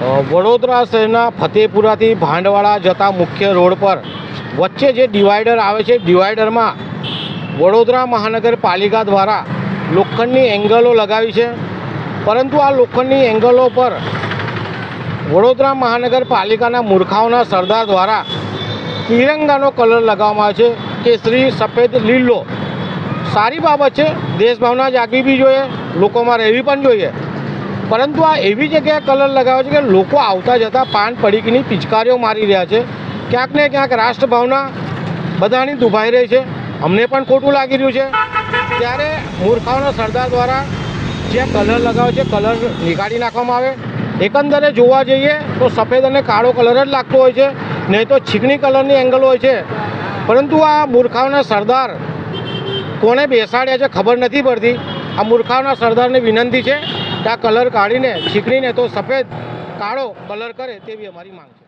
વડોદરા શહેરના ફતેપુરાથી ભાંડવાળા જતા મુખ્ય રોડ પર વચ્ચે જે ડિવાઈડર આવે છે, ડિવાઈડરમાં વડોદરા મહાનગરપાલિકા દ્વારા લોખંડની એંગલો લગાવી છે. પરંતુ આ લોખંડની એંગલો પર વડોદરા મહાનગરપાલિકાના મૂર્ખાઓના સરદાર દ્વારા તિરંગાનો કલર લગાવવામાં આવે છે. કેસરી, સફેદ, લીલો. સારી બાબત છે. દેશભાવના જાગવી બી જોઈએ. લોકોમાં રહેવી પણ જોઈએ. પરંતુ આ એવી જગ્યાએ કલર લગાવે છે કે લોકો આવતા જતા પાન પડીકની પિચકારીઓ મારી રહ્યા છે. ક્યાંક ને ક્યાંક રાષ્ટ્રભાવના બધાની દુભાઈ રહી છે. અમને પણ ખોટું લાગી રહ્યું છે. ત્યારે મૂર્ખાઓના સરદાર દ્વારા જે કલર લગાવે છે, કલર નીકાળી નાખવામાં આવે. એકંદરે જોવા જઈએ તો સફેદ અને કાળો કલર જ લાગતો હોય છે. નહીં તો છીકણી કલરની એંગલ હોય છે. પરંતુ આ મૂર્ખાઓના સરદાર કોને બેસાડ્યા છે ખબર નથી પડતી. આ મૂર્ખાઓના સરદારને વિનંતી છે આ કલર કાઢીને છીકણીને તો સફેદ કાળો કલર કરે તેવી અમારી માંગ છે.